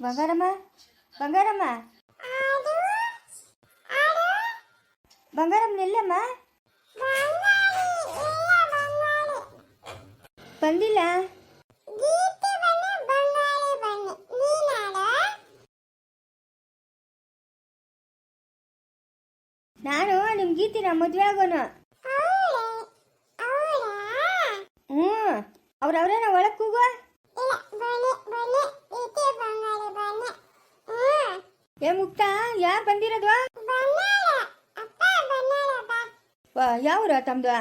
ಬಂಗಾರಮ್ಮ? ಬಂಗಾರಮ್ಮ? ಬಂಗಾರಮ್ಮ ಎಲ್ಲಮ್ಮ? ಬಂದಿಲ್ಲ? ನಾನು ನಿಮ್ ಗೀತಿನ ಮದ್ವೆ ಆಗೋಣ. ಹ್ಞೂ ಅವ್ರವ್ರೇನ ಒಳಗೆ ಕೂಗೋ. ಏ ಮುಕ್ತ ಯಾರು ಬಂದಿರೋದು ಯಾವ್ರ ತಮ್ದು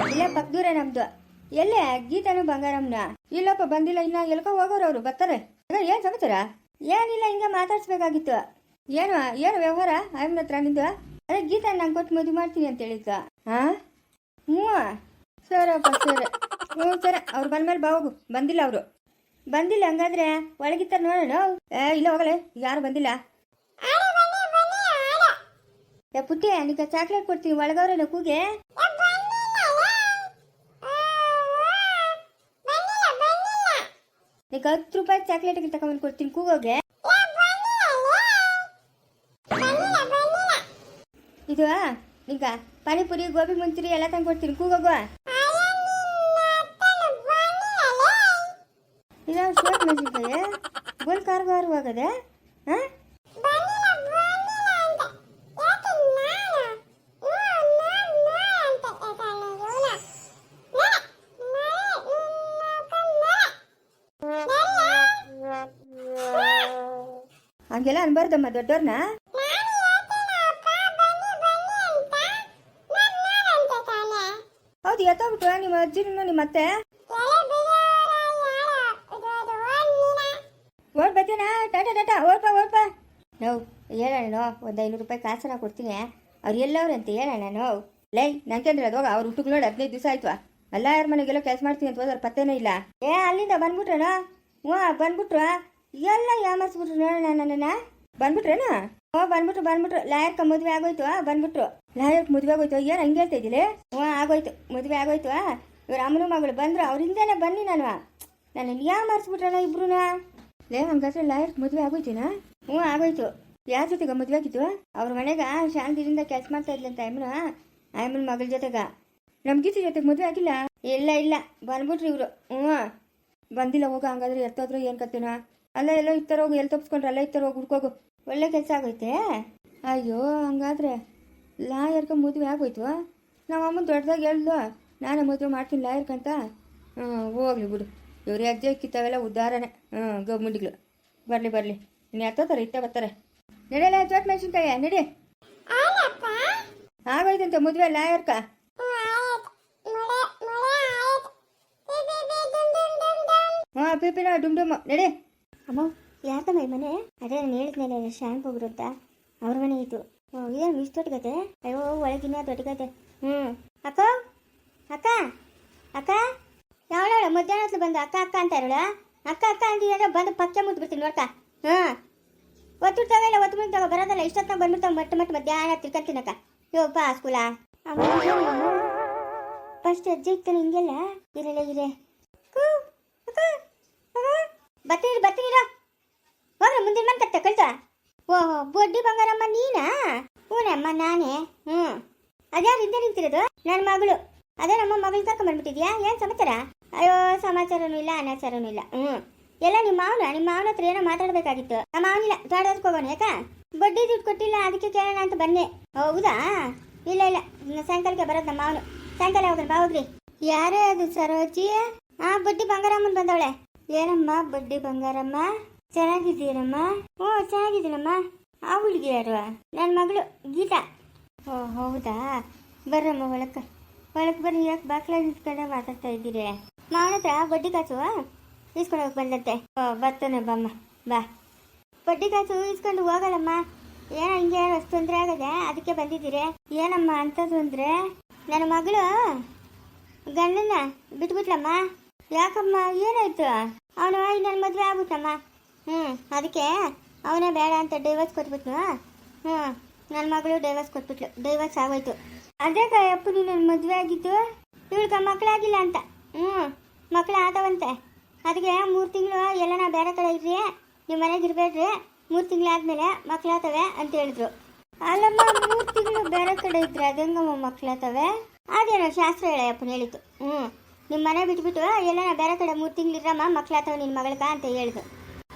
ಇಲ್ಲೇ ಪಕ್ದೂರೇ ನಮ್ದು ಎಲ್ಲೇ ಗೀತನು ಬಂಗಾರಮ್ಮನ ಇಲ್ಲಪ್ಪ ಬಂದಿಲ್ಲ ಇನ್ನ ಎಲ್ಕೋ ಹೋಗೋರು ಅವ್ರು ಬರ್ತಾರೆ ಏನ್ ಸಮಾಚಾರ ಏನಿಲ್ಲ ಹಿಂಗೆ ಮಾತಾಡ್ಸ್ಬೇಕಾಗಿತ್ತು ಏನು ಏನು ವ್ಯವಹಾರ ಆಯಮ್ಮನ ಹತ್ರ ನಿಂದು ಅದೇ ಗೀತಾ ನಂಗೆ ಕೊಟ್ಟು ಮದುವೆ ಮಾಡ್ತೀನಿ ಅಂತ ಹೇಳಿದ್ದ ಹಾ ಹ್ಞೂ ಸರಪ್ಪ ಸರಿ ಹ್ಞೂ ಸರ, ಅವ್ರು ಬಂದ್ಮೇಲೆ ಬಾ ಹೋಗು. ಬಂದಿಲ್ಲ ಅವರು. ಬಂದಿಲ್ಲ ಹಂಗಾದ್ರೆ ಒಳಗಿತ್ತಾರ ನೋಡೋಣ ಏ, ಇಲ್ಲ ಹೋಗಲೆ ಯಾರು ಬಂದಿಲ್ಲ. ಏ ಪುಟ್ಟಿ ನಿಕ್ಕ ಚಾಕ್ಲೇಟ್ ಕೊಡ್ತೀನಿ ಒಳಗವ್ರೇನ ಕೂಗೆ. ನೀ ಹತ್ತು ರೂಪಾಯಿ ಚಾಕ್ಲೇಟ್ ತಗೊಂಡ್ಬಂದು ಕೊಡ್ತೀನಿ, ಕೂಗೋಗೆ. ಇದು ನಿಂಗ ಪಾನಿಪುರಿ, ಗೋಬಿ ಮಂಚೂರಿ ಎಲ್ಲ ತಂದು ಕೊಡ್ತೀನಿ, ಕೂಗೋಗು. ಇಲ್ಲ ಶೋಟ್ ಮೆಣಸಿನ್ಕಾಯಿ ಗೋಲ್ ಕಾರ್ಗಾರ ಹೋಗದೆ, ಹಾಂ? ಹಂಗೆಲ್ಲ ಅನ್ಬಾರ್ದಮ್ಮ ದೊಡ್ಡವ್ರನ್ನ ಹೌದು ಎತ್ತೋಗ್ಬಿಟ್ಟು ನಿಮ್ಮ ಅಜ್ಜಿನೂ ನಿಮ್ಮ ಅತ್ತೆ ಓಡ್ ಬರ್ತೀನಾ ಓಡ್ಪ ಓಡ್ಪ ನೋವು ಹೇಳೋಣ ಒಂದು ಐನೂರು ರೂಪಾಯಿ ಕಾಸನ ಕೊಡ್ತೀನಿ. ಅವ್ರು ಅಂತ ಹೇಳೋಣ ನೋವು ಲೈ ನಂಗೇಂದ್ರೆ ಅದು ಅವ್ರು ಹುಟ್ಟುಗ್ ನೋಡಿ ಹದಿನೈದು ದಿವಸ ಆಯ್ತು. ಅಲ್ಲ, ಯಾರ ಮನೆಗೆಲ್ಲ ಕೆಲಸ ಮಾಡ್ತೀನಿ ಅಂತ ಹೋದ್ರೆ ಪತ್ತೇನೇ ಇಲ್ಲ. ಏ, ಅಲ್ಲಿಂದ ಬಂದ್ಬಿಟ್ರಣ ಹ್ಞೂ, ಬಂದ್ಬಿಟ್ರು. ಎಲ್ಲ ಯಾಮರ್ಸ್ಬಿಟ್ರು ನೋಡೋಣ ನನ್ನನ್ನ. ಬಂದ್ಬಿಟ್ರೇನ? ಓ ಬಂದ್ಬಿಟ್ರು ಬಂದ್ಬಿಟ್ರು. ಲಾಯರ್ಕ ಮದುವೆ ಆಗೋಯ್ತು ಬಂದ್ಬಿಟ್ರು. ಲಾಯರ್ಕ್ ಮದುವೆ ಆಗೋಯ್ತು, ಏನು ಹಂಗೆ ಹೇಳ್ತಾ ಇದ್ದಿಲ್ಲ ಹ್ಞೂ, ಆಗೋಯ್ತು, ಮದುವೆ ಆಗೋಯ್ತು ಇವ್ರ ಅಮ್ಮನ ಮಗಳು ಬಂದರು, ಅವರಿಂದನೇ ಬನ್ನಿ ನಾನು. ನನ್ನ ಯಾಮರ್ಸ್ಬಿಟ್ರಣ ಇಬ್ರುನಾ? ಲೇ ಹಂಗಾದ್ರೆ ಲಾಯರ್ ಮದುವೆ ಆಗೋಯ್ತೇನಾ ಹ್ಞೂ ಆಗೋಯ್ತು ಯಾರ ಜೊತೆಗೆ ಮದುವೆ ಆಗಿತ್ತು ಅವ್ರ ಮನೆಗ ಶಾಂತಿಯಿಂದ ಕೆಲಸ ಮಾಡ್ತಾ ಇದ್ಲಂತ ಅಮ್ಮನ ಅಮ್ಮನ ಮಗಳ ಜೊತೆಗ ನಮ್ಮ ಗೀತೆ ಜೊತೆಗೆ ಮದುವೆ ಆಗಿಲ್ಲ ಇಲ್ಲ ಇಲ್ಲ ಬಂದ್ಬಿಟ್ರಿ ಇವರು ಹ್ಞೂ ಬಂದಿಲ್ಲ ಹೋಗ ಹಂಗಾದ್ರೆ ಎತ್ತೋದ್ರು ಏನು ಕತ್ತೇನ ಅಲ್ಲ ಎಲ್ಲೋ ಇತ್ತಾರ ಹೋಗಿ ಎಲ್ಲಿ ತಪ್ಪಿಸ್ಕೊಂಡ್ರೆ ಅಲ್ಲ ಇತ್ತಾರ ಹೋಗಿ ಹುಡ್ಕೋಗು ಒಳ್ಳೆ ಕೆಲಸ ಆಗೋಯ್ತೆ ಅಯ್ಯೋ ಹಂಗಾದ್ರೆ ಲಾಯರ್ಗೆ ಮದುವೆ ಆಗೋಯ್ತು ನಮ್ಮ ಅಮ್ಮನ ದೊಡ್ಡದಾಗಿ ಹೇಳ್ದು ನಾನೇ ಮದುವೆ ಮಾಡ್ತೀನಿ ಲಾಯರ್ಗಂತ ಹ್ಞೂ ಹೋಗ್ಲಿ ಬಿಡು ಇವ್ರು ಹೆಜ್ಜೆ ಕಿತ್ತವೆಲ್ಲ ಉದಾಹರಣೆ. ಹ್ಞೂ ಬರಲಿ ಬರಲಿ. ಇನ್ನು ಎತ್ತೋತಾರೆ ಇತ್ತ ಬರ್ತಾರೆ. ನಡೆಯಲ್ಲ ಚೋಟ್ ಮೆಣಸಿನ್ಕಾಯ ನಡಿ. ಆಗೋಯ್ತಂತೆ ಮದುವೆ ಲಾಯರ್ಕ ಹಾಂ ಪಿಪಿನ ಡುಮ್ ಡುಮ್. ನಡಿ. ಅಮ್ಮ ಯಾರ್ದಮ್ಮ ಈ ಮನೆ? ಅದೇ ನಾನು ಹೇಳಿದ್ಮೇಲೆ ಶ್ಯಾಮ್ ಹೋಗ್ರು ಅಂತ. ಅವ್ರ ಮನೆ ಇತ್ತು ಏನು ಇಷ್ಟು ದೊಡ್ಡಗತೆ ಅಯ್ಯೋ ಒಳಗಿನ ದೊಡ್ಡಗತೆ ಹ್ಞೂ. ಅಕ್ಕ? ಅಕ್ಕ? ಅಕ್ಕ? ಮಧ್ಯಾಹ್ನ ಬಂದು ಅಕ್ಕ ಅಕ್ಕ ಅಂತ ಇರೋಳ ಅಕ್ಕ ಅಕ್ಕ ಅಂತಿದ್ರೆ ಬಂದು ಪಕ್ಕ ಮುಟ್ಬಿಡ್ತೀನಿ ನೋಡ್ತಾ ಹಾಂ. ಒತ್ತು ಇಲ್ಲ ಒತ್ತು ಮುಂತಾಗ ಬರೋದಲ್ಲ ಇಷ್ಟೊತ್ತಾಗ ಬಂದ್ಬಿಡ್ತಾವ ಮಟ್ಟ ಮಟ್ಟ ಮಧ್ಯಾಹ್ನ ತಿರ್ಕೊಂತೀನಕ್ಕ ಯೋಪ್ಪ ಸ್ಕೂಲ ಫಸ್ಟ್ ಅಜ್ಜಿ ಇರ್ತಾನೆ ಹಿಂಗೆಲ್ಲ. ಇರಲ್ಲ ಇರೆ ಅಕ್ಕ, ಅಕ್ಕ. ಬರ್ತೀನಿ ಬರ್ತೀನಿ ಹೋಗ್ರೆ ಮುಂದಿನ ಮನೆ ಕತ್ತೆ ಕಳ್ತ. ಓಹೋ ಬೊಡ್ಡಿ ಬಂಗಾರಮ್ಮ ನೀನಾ? ಹ್ಞೂನಮ್ಮ ನಾನೇ. ಹ್ಞೂ ಅದ್ಯಾರು ಹಿಂದೆ ನಿಂತಿರೋದು? ನನ್ನ ಮಗಳು. ಅದೇ ನಮ್ಮ ಮಗಳು ಕರ್ಕೊಂಡ್ಬಂದ್ಬಿಟ್ಟಿದ್ಯಾ ಏನು ಸಮಾಚಾರ? ಅಯ್ಯೋ, ಸಮಾಚಾರನೂ ಇಲ್ಲ, ಅನಾಚಾರನೂ ಇಲ್ಲ. ಹ್ಞೂ ಎಲ್ಲ ನಿಮ್ಮ ಮಾವನ ನಿಮ್ಮ ಮಾವನ ಹತ್ರ ಏನೋ ಮಾತಾಡಬೇಕಾಗಿತ್ತು. ನಮ್ಮ ಮಾವನಿಲ್ಲ ತೋಟದಕ್ಕೆ ಹೋಗೋಣ ಯಾಕ ಬಡ್ಡಿ ದುಡ್ಡು ಕೊಟ್ಟಿಲ್ಲ, ಅದಕ್ಕೆ ಕೇಳೋಣ ಅಂತ ಬನ್ನಿ ಹೌದಾ? ಇಲ್ಲ ಇಲ್ಲ. ಸಾಯಂಕಾಲಕ್ಕೆ ಬರೋದು ನಮ್ಮ ಮಾವನು. ಸಾಯಂಕಾಲ ಹೋಗೋಣ, ಬಾ ಹೋಗ್ರಿ. ಯಾರೇ ಅದು ಸರೋಜಿ? ಆ, ಬಡ್ಡಿ ಬಂಗಾರಮ್ಮನ್ ಬಂದವಳೆ. ಏನಮ್ಮ ಬಡ್ಡಿ ಬಂಗಾರಮ್ಮ? ಚೆನ್ನಾಗಿದ್ದೀರಮ್ಮ? ಹ್ಞೂ ಚೆನ್ನಾಗಿದ್ದೀನಮ್ಮ. ಆ ಹುಡುಗಿ ಯಾರು? ನನ್ನ ಮಗಳು, ಗೀತಾ. ಓ, ಹೌದಾ? ಬರ್ರಮ್ಮ, ಒಳಕ್ಕೆ. ಒಳಕ್ಕೆ ಬರ್ರಿ ಯಾಕೆ ಬಾಕ್ಲ ನಿಂತ್ಕೊಂಡೆ ಮಾತಾಡ್ತಾ ಇದ್ದೀರಿ? ಮಾವನ ಹತ್ರ ಬಡ್ಡಿ ಕಾಸು ಇಸ್ಕೊಂಡು ಹೋಗಿ ಬಂದಂತೆ. ಬರ್ತಾನೆ ಬಮ್ಮ, ಬಾ. ಬಡ್ಡಿ ಕಾಸು ಇಸ್ಕೊಂಡು ಹೋಗಲ್ಲಮ್ಮ. ಏನೋ ಹಿಂಗೆ ಅಷ್ಟು ತೊಂದರೆ ಆಗದೆ ಅದಕ್ಕೆ ಬಂದಿದ್ದೀರಿ. ಏನಮ್ಮ ಅಂತದ್ದು ತೊಂದರೆ ನನ್ನ ಮಗಳು ಗಂಡನ ಬಿಟ್ಬಿಟ್ಲಮ್ಮ. ಯಾಕಮ್ಮ, ಏನಾಯ್ತು? ಅವನು ನನ್ನ ಮದುವೆ ಆಗ್ಬಿಟ್ಟಮ್ಮ ಹ್ಞೂ ಅದಕ್ಕೆ ಅವನೇ ಬೇಡ ಅಂತ ಡೈವರ್ಸ್ ಕೊಟ್ಬಿಟ್ನು. ಹ್ಞೂ ನನ್ನ ಮಗಳು ಡೈವರ್ಸ್ ಕೊಟ್ಬಿಟ್ಲು. ಡೈವರ್ಸ್ ಆಗೋಯ್ತು. ಅದೇ ಅಪ್ಪ, ನೀನು ಮದುವೆ ಆಗಿತ್ತು ಇವಳಿಗೆ ಮಕ್ಕಳಾಗಿಲ್ಲ ಅಂತ. ಹ್ಞೂ ಮಕ್ಕಳು ಆದವಂತೆ. ಅದಕ್ಕೆ ಮೂರು ತಿಂಗಳು ಎಲ್ಲ ನಾವು ಬೇರೆ ಕಡೆ ಇರ್ರಿ ನಿಮ್ಮ ಮನೆಗೆ ಇರಬೇಡ್ರಿ. ಮೂರು ತಿಂಗಳಾದ್ಮೇಲೆ ಮಕ್ಳಾತವೆ ಅಂತ ಹೇಳಿದ್ರು. ಅಲ್ಲಮ್ಮ, ಮೂರು ತಿಂಗಳು ಬೇರೆ ಕಡೆ ಇದ್ರೆ ಅದಂಗಮ್ಮ ಮಕ್ಳಾತವೆ ಅದೇನೋ ಶಾಸ್ತ್ರ ಹೇಳಪ್ಪನ ಹೇಳಿತ್ತು ಹ್ಞೂ ನಿಮ್ಮ ಮನೆ ಬಿಟ್ಬಿಟ್ಟು ನಾ ಬೇರೆ ಕಡೆ ಮೂರು ತಿಂಗಳು ತಿಂಗಳಿರಮ್ಮ ಮಕ್ಳಾತವೆ ನಿನ್ನ ಮಗಳಕ ಅಂತ ಹೇಳಿದ್ರು.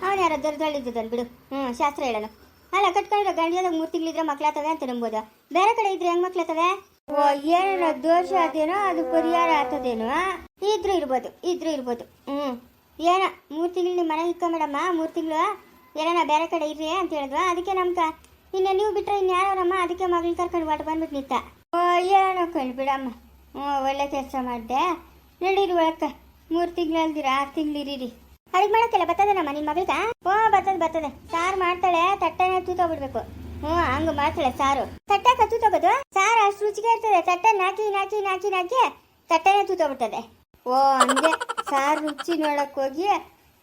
ಅವನು ಯಾರೋ ದೊಡ್ಡದಲ್ಲಿದ್ದದನ್ ಬಿಡು. ಹ್ಞೂ, ಶಾಸ್ತ್ರ ಹೇಳೋಣ. ಅಲ್ಲ, ಕಟ್ಕೊಂಡಿರೋ ಗಂಡಿಯಾದಾಗ ಮೂರು ತಿಂಗಳಿದ್ರೆ ಮಕ್ಳಾತವೆ ಅಂತ ನಂಬೋದು? ಬೇರೆ ಕಡೆ ಇದ್ರೆ ಹೆಂಗ್ ಮಕ್ಳಾತವೆ ಓ ಏನೋ ದೋಷ ಆತೇನೋ ಅದು ಪರಿಹಾರ ಆತದೇನೋ ಇದ್ರೂ ಇರ್ಬೋದು, ಇದ್ರು ಇರ್ಬೋದು. ಹ್ಞೂ ಏನ, ಮೂರು ತಿಂಗಳು ನಿಮ್ಮ ಮನೆಗೆ ಮೇಡಮ್ಮ, ಮೂರು ತಿಂಗಳು. ಏನಾನ ಬೇರೆ ಕಡೆ ಇರ್ರಿ ಅಂತ ಹೇಳಿದ್ವಾ? ಅದಕ್ಕೆ ನಮ್ಕ ಇನ್ನ ನೀವು ಬಿಟ್ರೆ ಇನ್ನು ಯಾರಮ್ಮ ಅದಕ್ಕೆ ಮಗಳನ್ನ ಕರ್ಕೊಂಡು ಒಟ್ಟು ಬಂದ್ಬಿಟ್ಟು ನಿಂತ. ಓ, ಏನೋ ಕಣ್ ಬಿಡಮ್ಮ. ಹ್ಞೂ ಒಳ್ಳೆ ಕೆಲಸ ಮಾಡಿದೆ. ನಡೀರಿ ಒಳಕ್ಕ. ಮೂರು ತಿಂಗಳು ಅಲ್ದಿರ, ಆರು ತಿಂಗಳು ಇರೀರಿ. ಅಡಿಗೆ ಮಾಡಕ್ಕೆಲ್ಲ ಬರ್ತದೇನಮ್ಮ ನಿಮ್ಮ ಮಗಳಿಗ? ಓ, ಬರ್ತದೆ ಬರ್ತದೆ. ಸಾರು ಮಾಡ್ತಾಳೆ, ತಟ್ಟೆನ ತೂತೋಗ್ಬಿಡ್ಬೇಕು. ಹ್ಞೂ, ಹಂಗ ಮಾಡ್ತಾಳೆ ಸಾರು. ತಟ್ಟೆ ಕತ್ತು ತಗೋದು? ಸಾರು ಅಷ್ಟು ರುಚಿಗೆ ಇರ್ತದೆ. ತಟ್ಟೆ ನಾಕಿ ನಾಕಿ ನಾಕಿ ನಾಕಿ, ತಟ್ಟೆನೇ ತೂತೋಗ್ಬಿಡ್ತದೆ ಓ, ಹಂಗೆ ಸಾರು ರುಚಿ ನೋಡಕ್ ಹೋಗಿ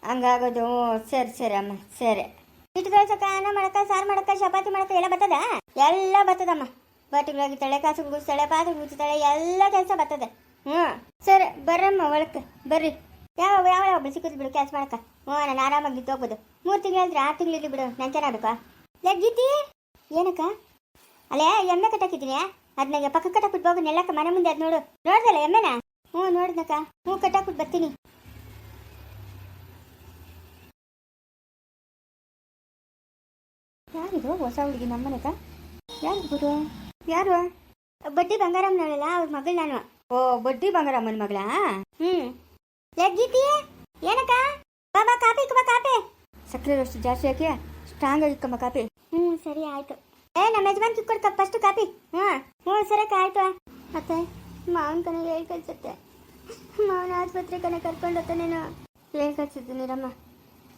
ಹಂಗಾಗೋದು. ಸರಿ ಸರಿ, ಅಮ್ಮ, ಸರಿ. ಹಿಟ್ಟು ಕಳ್ಸಕ್ಕ ಅನ್ನ ಮಾಡಕ, ಸಾರು ಮಾಡಕ, ಚಪಾತಿ ಮಾಡಕ ಎಲ್ಲ ಬರ್ತದ? ಎಲ್ಲ ಬರ್ತದಮ್ಮ. ಬಟ್ಟೆಗಳಾಗಿ ತಳೆ, ಕಾಸು ಗುಡಿಸ್ತಾಳೆ ಪಾತ್ರೆ ಗುಡಿಸ್ತಾಳೆ ಎಲ್ಲ ಕೆಲಸ ಬರ್ತದೆ. ಹ್ಞೂ, ಸರಿ, ಬರ್ರಮ್ಮ, ಒಳಕ್ಕೆ, ಬರ್ರಿ. ಯಾವ ಯಾವ ಯಾವ ಸಿಕ್ಕುದು ಬಿಡು, ಕೆಲಸ ಮಾಡಕ ಹ್ಞೂ, ನಾನು ಆರಾಮಾಗಿ ಹೋಗ್ಬೋದು. ಮೂರು ತಿಂಗಳು ಅಂದ್ರೆ ಆರು ತಿಂಗಳು ಬಿಡು, ನಂಗೆ ಚೆನ್ನಾಗಬೇಕಾ ಲೇ ಗೀತಿ ಏನಕ್ಕ? ಅಲ್ಲೇ ಎಮ್ಮೆ ಕಟ್ಟಾಕಿದ್ದೀನಿ. ಅದನ್ನಾಗ ಪಕ್ಕ ಕಟ್ಟಾಕ್ಬಿಟ್ಟು ಹೋಗು, ನೆಲ್ಲಕ್ಕ ಮನೆ ಮುಂದೆ ಅದು ನೋಡು. ನೋಡ್ದಲ್ಲ ಎಮ್ಮೆನ? ಹ್ಞೂ ನೋಡಿದ್ನಕ್ಕ ಹ್ಞೂ ಕಟ್ಟಾಕ್ಬಿಟ್ಟು ಬರ್ತೀನಿ. ಯಾರಿದು ಹೊಸ ಹುಡುಗಿ ನಮ್ಮನೆಗ ಯಾರು ಗುರು? ಯಾರು? ಬಡ್ಡಿ ಬಂಗಾರಮ್ಮನವಳಲ್ಲ, ಅವ್ರ ಮಗಳು ನಾನು. ಓ, ಬಡ್ಡಿ ಬಂಗಾರಮ್ಮನ ಮಗಳ? ಹ್ಮ್ ಗೀತಿ, ಏನಕ್ಕ? ಬಾಬಾ ಕಾಪಿ ಇಕ್ಕ ಕಾಪಿ. ಸಕ್ಕರೆ ಅಷ್ಟು ಜಾಸ್ತಿ ಹಾಕಿ ಸ್ಟ್ರಾಂಗ್ ಆಗಿಕ್ಕಮ್ಮ ಕಾಪಿ. ಸರಿ ಆಯ್ತು. ಏ, ನಮ್ಮ ಯಜಮಾನ್ ಕಿಕ್ಕೊಡ್ಕ ಫಸ್ಟ್ ಕಾಪಿ. ಹಾ ಹ್ಞೂ ಸರಕ್ಕ ಆಯ್ತು. ಅತ್ತೆ ಮಾವನ ಕನೆ ಹೇಳಿ ಕಳ್ಸತ್ತೆ. ಮಾವನ ಆಸ್ಪತ್ರೆ ಕನೆ ಕರ್ಕೊಂಡು ಹೋಗ್ತಾನೇನು ಹೇಳಿ ಕಳ್ಸಿದ್ದು ನೀರಮ್ಮ.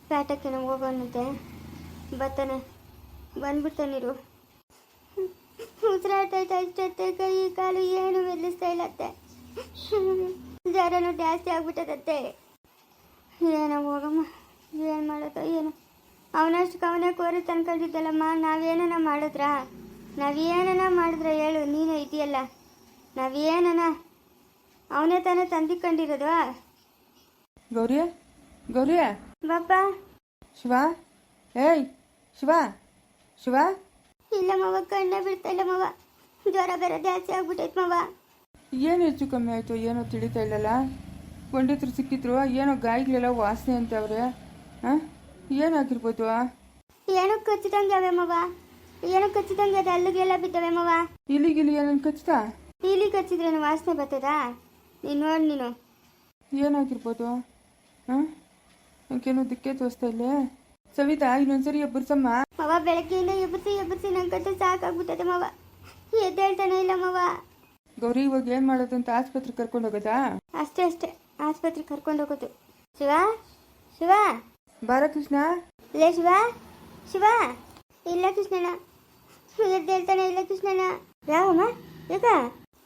ಪ್ಯಾಟಕ್ಕೆ ನಾವು ಹೋಗೋಣಂತೆ. ಬರ್ತಾನೆ. ಬಂದ್ಬಿಡ್ತಾನಿರು ಉಸಿರಾಟ ಇಷ್ಟೆ ಕೈ, ಕಾಲು ಏನು ಮೆಲ್ಲಿಸ್ತಾ ಇಲ್ಲ ಅತ್ತೆ. ಜ್ವರನು ಜಾಸ್ತಿ ಆಗ್ಬಿಟ್ಟದತ್ತೆ. ಏನೋ ಹೋಗಮ್ಮ. ಏನು ಮಾಡೋದು, ಏನು? ಅವನಷ್ಟು ಅವನೇ ಕೋರಿ ತಂದ್ಕೊಂಡಿದ್ದಲ್ಲಮ್ಮ ನಾವೇನನ ಮಾಡಿದ್ರಾ? ನಾವೇನನ ಮಾಡಿದ್ರ ಹೇಳು ನೀನೇ ಇದೆಯಲ್ಲ ನಾವೇನನ? ಅವನೇ ತಾನೇ ತಂದಿಕೊಂಡಿರೋದು? ಗೌರಿ ಗೌರಿಯ. ಬಾಪ ಶಿವ ಏಯ್ ಶಿವ ಶಿವ. ಇಲ್ಲ ಮವ ಕಣ್ಣ ಬಿಡ್ತಾ ಇಲ್ಲ ಮವ. ಜ್ವರ ಬೇರೆ ಜಾಸ್ತಿ ಆಗ್ಬಿಟ್ಟೈತೆ ಮವ. ಏನು ಹೆಚ್ಚು ಕಮ್ಮಿ ಆಯಿತು ಏನೋ ತಿಳಿತಾ ಇಲ್ಲಲ್ಲ? ಪಂಡಿತರು ಸಿಕ್ಕಿದ್ರು ಏನೋ ಗಾಯಗಳೆಲ್ಲ ವಾಸನೆ ಅಂತ ಅವ್ರೆ ಹಾಂ ಏನಾಗಿರ್ಬೋದು ಏನೋ ಕಚ್ಚಿದಂಗೆ ಅವೆ ಮವ. ಏನೋ ಕಚ್ಚಿದಂಗೆ ಅದು ಅಲ್ಲಿಗೆಲ್ಲ ಮವ. ಇಲ್ಲಿಗಿಲ್ಲಿ ಏನನ್ನು ಕಚ್ತಾ ಇಲ್ಲಿ ಕಚ್ಚಿದ್ರೇನು ವಾಸನೆ ಬರ್ತದಾ? ನೀನು ನೋಡಿ ನೀನು. ಏನಾಗಿರ್ಬೋದು ಹಾಂ ನನಗೇನು ದಿಕ್ಕೆ ತೋರಿಸ್ತಾ ಇಲ್ಲೇ. ಸವಿತಾ ಇನ್ನೊಂದ್ಸರಿ ಎಬ್ಬರ್ಸಮ್ಮ. ಮವ ಬೆಳಗ್ಗೆಯಿಂದ ಎಬ್ಬಸಿ ಎಬ್ಬಸಿ ನಂಗಂತೂ ಸಾಕಾಗ್ಬಿಟ್ಟದೆ ಮವ. ಎದ್ದೇಳ್ತಾನೆ ಇಲ್ಲ ಮವ. ಗೌರಿ ಇವಾಗ ಏನು ಮಾಡೋದು ಅಂತ ಆಸ್ಪತ್ರೆಗೆ ಕರ್ಕೊಂಡು ಹೋಗೋದಾ? ಅಷ್ಟೇ ಅಷ್ಟೇ. ಆಸ್ಪತ್ರೆಗೆ ಕರ್ಕೊಂಡು ಹೋಗೋದು. ಶಿವ? ಶಿವ? ಬಾರ ಕೃಷ್ಣ ಲೇ ಶಿವ ಶಿವ ಇಲ್ಲ ಕೃಷ್ಣಣ್ಣ ಎದ್ದೇಳ್ತಾನೆ ಇಲ್ಲ ಕೃಷ್ಣಣ್ಣ ಯಾವಮ್ಮ? ಯಾಕ?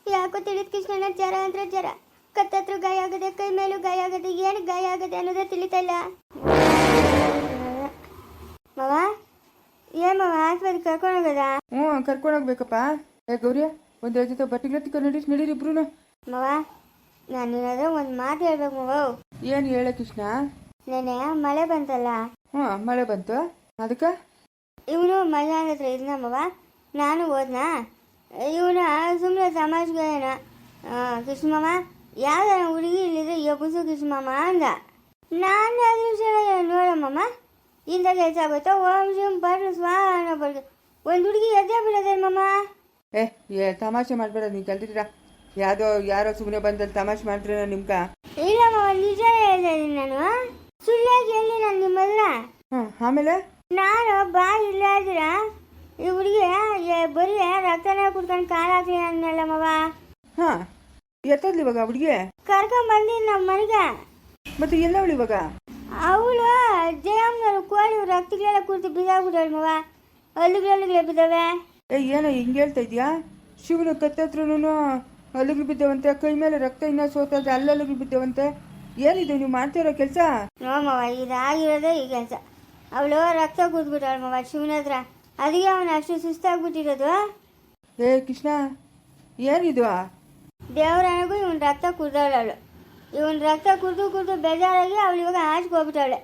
ಯಾಕೋ ತಿಳಿದ್ ಕೃಷ್ಣಣ್ಣ ಜ್ವರ ಅಂದ್ರೆ ಜ್ವರ. ಕತ್ತತ್ರ ಗಾಯ ಆಗದೆ ಕೈ ಮೇಲೂ ಗಾಯ ಆಗದೆ ಏನು ಗಾಯ ಆಗದೆ ಅನ್ನೋದೇ ತಿಳಿತಾ ಇಲ್ಲ. ಮವ ಏನ್ ಮವ ಆಸ್ಪತ್ರೆ ಕರ್ಕೊಂಡು ಹೋಗದ? ಹ್ಞೂ ಕರ್ಕೊಂಡು ಹೋಗ್ಬೇಕಪ್ಪ. ಏ ಗೌರಿ ಒಂದು ಜೊತೆ ಬಟ್ಟೆಗಳ ತಿಕ್ಕ ನಡೀರಿ ನಡೀರಿ ಇಬ್ರು ಮವ ನಾನು ಏನಾದ್ರೂ ಒಂದು ಮಾತು ಹೇಳ್ಬೇಕು ಮವ. ಏನು ಹೇಳ ಕೃಷ್ಣ? ನೆನೆ ಮಳೆ ಬಂತಲ್ಲ? ಹ್ಞೂ ಮಳೆ ಬಂತು. ಅದಕ್ಕೆ? ಇವನು ಮಜಾ ಹತ್ರ ಇದ್ನ ಮವ. ನಾನು ಓದ್ನ ಇವನ ಸುಮ್ಮನೆ ಸಮಾಜಗೆ ಏನ ಕೃಷ್ಣಮ್ಮ ಯಾವ ಹುಡುಗಿ ಇಲ್ಲಿದ್ರೆ ಯಬ್ಬಸು ಕೃಷ್ಣಮ್ಮ ಅಂದ. ನಾನು ಅದ್ರ ನೋಡಮ್ಮಮ್ಮ ಇಂದ ಕೆಲಸ ಆಗುತ್ತೋ? ಓಂ ಶಿವಂ ಪರ ಸ್ವಾಹ ಬರ್ದು ಒಂದು ಹುಡುಗಿ ಎದ್ದೆ ಬಿಡೋದೇನಮ್ಮ ಏ ಏ ತಮಾಷೆ ಮಾಡಬೇಡ ನೀವು ಕಲ್ತಿದ್ರ ಯಾವುದೋ ಯಾರೋ ಸುಮ್ಮನೆ ಬಂದಲ್ಲಿ ತಮಾಷೆ ಮಾಡ್ತೀರ ನಿಮ್ಗ? ಇಲ್ಲಮ್ಮ ನಿಜ ಹೇಳ್ತಾ ಇದ್ದೀನಿ ನಾನು. ಸುಳ್ಳಾಗಿ ಹೇಳಿ ನಾನು ನಿಮ್ಮಲ್ಲ ಹ್ಞೂ ಆಮೇಲೆ? ನಾನು ಬಾ ಇಲ್ಲ ಇದ್ದೀರ ಈ ಹುಡುಗಿ ಬರೀ ರಕ್ತನ ಕುಡ್ಕೊಂಡು ಕಾಲು ಹಾಕಿ ಅನ್ನಲ್ಲ ಮವ. ಹಾಂ ಎತ್ತದ್ಲಿ ಇವಾಗ ಹುಡುಗಿ? ಕರ್ಕೊಂಡ್ ಬಂದಿ ನಮ್ಮ ಮನೆಗೆ. ಮತ್ತೆ ಎಲ್ಲವಳು ಇವಾಗ? ಅವಳು ಜಯಮ್ಮನವ್ರು ಕೋಳಿ ರಕ್ತಗಳೆಲ್ಲ ಕುರ್ತು ಬಿದ್ದಾಗ್ಬಿಟ್ಟಳು ಮವ. ಅಲ್ಲಿಗಲ್ಲಿಗೆ ಬಿದ್ದಾವೆ. ಏ ಏನೋ ಹಿಂಗೆ ಹೇಳ್ತಾ ಇದೀಯಾ? ಶಿವನ ಕತ್ತತ್ರನು ಅಲ್ಲಿಗೆ ಬಿದ್ದವಂತೆ ಕೈ ಮೇಲೆ ರಕ್ತ ಇನ್ನೂ ಸೋತದೆ ಅಲ್ಲಲ್ಲಿಗೆ ಬಿದ್ದವಂತೆ. ಏನಿದು ನೀವು ಮಾಡ್ತಿರೋ ಕೆಲಸ? ನೋ ಮವ ಇದಾಗಿರೋದೇ ಈ ಕೆಲಸ. ಅವಳು ರಕ್ತ ಕುದ್ಬಿಟ್ಟಳು ಮವ ಶಿವನ ಹತ್ರ. ಅದಕ್ಕೆ ಅವನು ಅಷ್ಟು ಸುಸ್ತಾಗ್ಬಿಟ್ಟಿರೋದು. ಏ ಕೃಷ್ಣ ಏನಿದು? ದೇವರನಿಗೂ ಇವನ್ ರಕ್ತ ಕುಡ್ದವಳು ಅವಳು ಇವನ್ ರಕ್ತ ಕುಡ್ದು ಕುಡ್ದು ಬೇಜಾರಾಗಿ ಅವಳು ಇವಾಗ ಆಚೆಗೆ ಹೋಗ್ಬಿಟ್ಟವಳೆ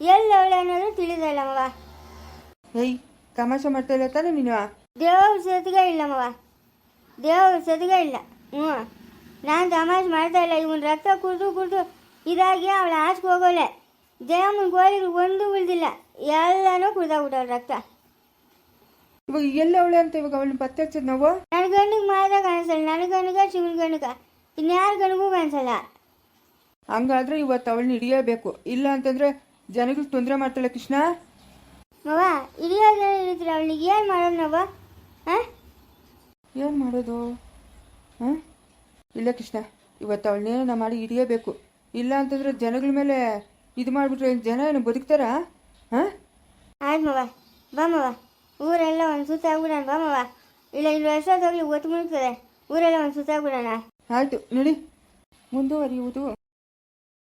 ಎಲ್ಲಿ ಅವಳೆ ಅನ್ನೋದು ತಿಳಿದಿಲ್ಲ ಮವ. ಏಯ್ ತಮಾಷೆ ಮಾಡ್ತಾ ಇಲ್ಲ ತಾನೆ ನೀನು? ದೇವ್ರ ಸತ್ಗ ಇಲ್ಲ ಮವ. ದೇವ್ರ ಸತಿಗೆ ಇಲ್ಲ. ಹ್ಞೂ ನಾನು ತಮಾಷೆ ಮಾಡ್ತಾ ಇಲ್ಲ. ಇವನ್ ರಕ್ತ ಕುಡ್ದು ಕುಡ್ದು ಇದಾಗಿ ಅವಳ ಆಚೆಗೆ ಹೋಗೋಳೆ ದೇವಮ್ಮನ ಗೋಲಿಗೆ ಒಂದು ಉಳಿದಿಲ್ಲ. ಎಲ್ಲನೂ ಕುಡ್ದಾಗ್ಬಿಟ್ಟವಳು ರಕ್ತ. ಇವಾಗ ಎಲ್ಲ ಅವಳೆ ಅಂತ ಇವಾಗ ಅವಳನ್ನ ಪತ್ತೆ ಹಚ್ಚೋದು ನಾವು? ನನ್ನ ಗಂಡಿಗೆ ಮಾತ್ರ ಕಾಣಿಸಲ್ಲ. ನನ್ನ ಗಂಡಿಗ ಶಿವನ ಗಂಡಿಗ. ಇನ್ಯಾರ ಗಂಡಿಗೂ ಕಾಣಿಸಲ್ಲ. ಹಂಗಾದ್ರೆ ಇವತ್ತು ಅವಳನ್ನ ಹಿಡಿಯಬೇಕು. ಇಲ್ಲ ಅಂತಂದ್ರೆ ಜನಗಳಿಗೆ ತೊಂದರೆ ಮಾಡ್ತಾಳೆ ಕೃಷ್ಣ? ಮವ ಹಿಡಿಯೋದೇ ಹಿಡಿದ್ರೆ ಅವಳಿಗೆ ಏನು ಮಾಡೋದು ನಾವು? ಹಾಂ? ಏನು ಮಾಡೋದು? ಹಾಂ? ಇಲ್ಲ ಕೃಷ್ಣ ಇವತ್ತು ಅವಳನ್ನೇನ ಮಾಡಿ ಹಿಡಿಯಬೇಕು. ಇಲ್ಲ ಅಂತಂದ್ರೆ ಜನಗಳ ಮೇಲೆ ಇದು ಮಾಡಿಬಿಟ್ರೆ ಜನ ಏನು ಬದುಕ್ತಾರ? ಹಾಂ? ಆಯ್ ಮವ ಬಾ ಮವ. ಊರೆಲ್ಲ ಒಂದು ಸುತ್ತ ಆಗ್ಬಿಡೋಣ ಬಾ ಮವ. ಇಲ್ಲ ಇಲ್ಲಿ ವರ್ಷ ಹೋಗ್ಲಿ ಒತ್ತು ಮುಳುಗ್ತದೆ ಊರೆಲ್ಲ ಒಂದು ಸುತ್ತ ಆಗ್ಬಿಡೋಣ. ಆಯಿತು ನಡಿ. ಮುಂದುವರಿಯುವುದು.